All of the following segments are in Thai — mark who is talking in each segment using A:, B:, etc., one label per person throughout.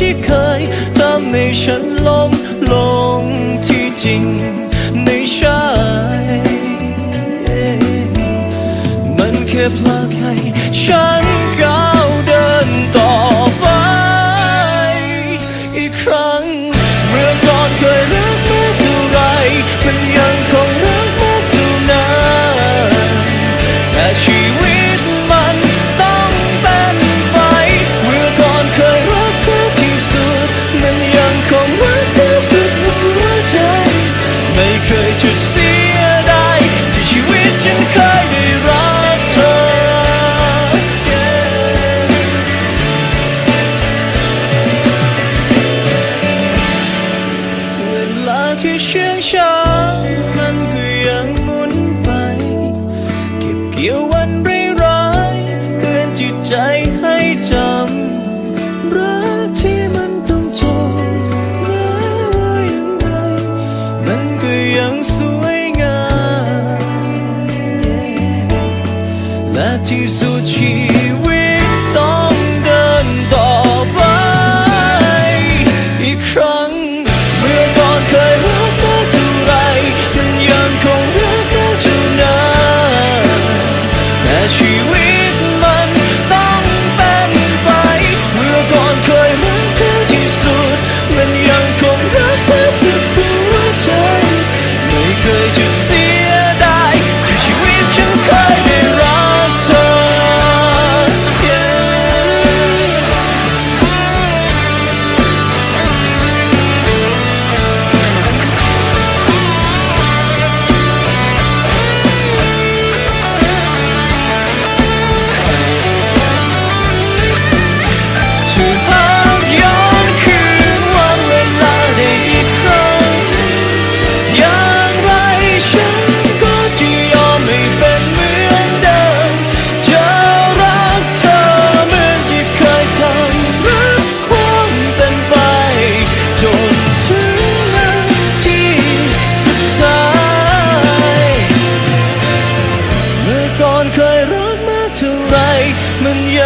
A: ที่เคยทำให้ฉันลงลงที่จริงไม่ใช่ มันแค่พลาดให้ฉันกั ใจ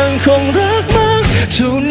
A: ังคงรักมากเท่า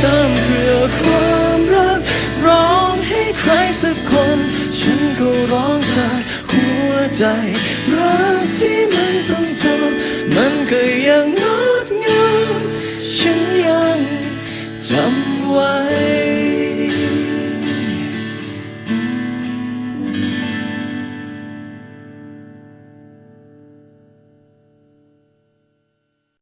A: ทำเพื่อความรัก ร้องให้ใครสักคน ฉันก็ร้องจากหัวใจรัก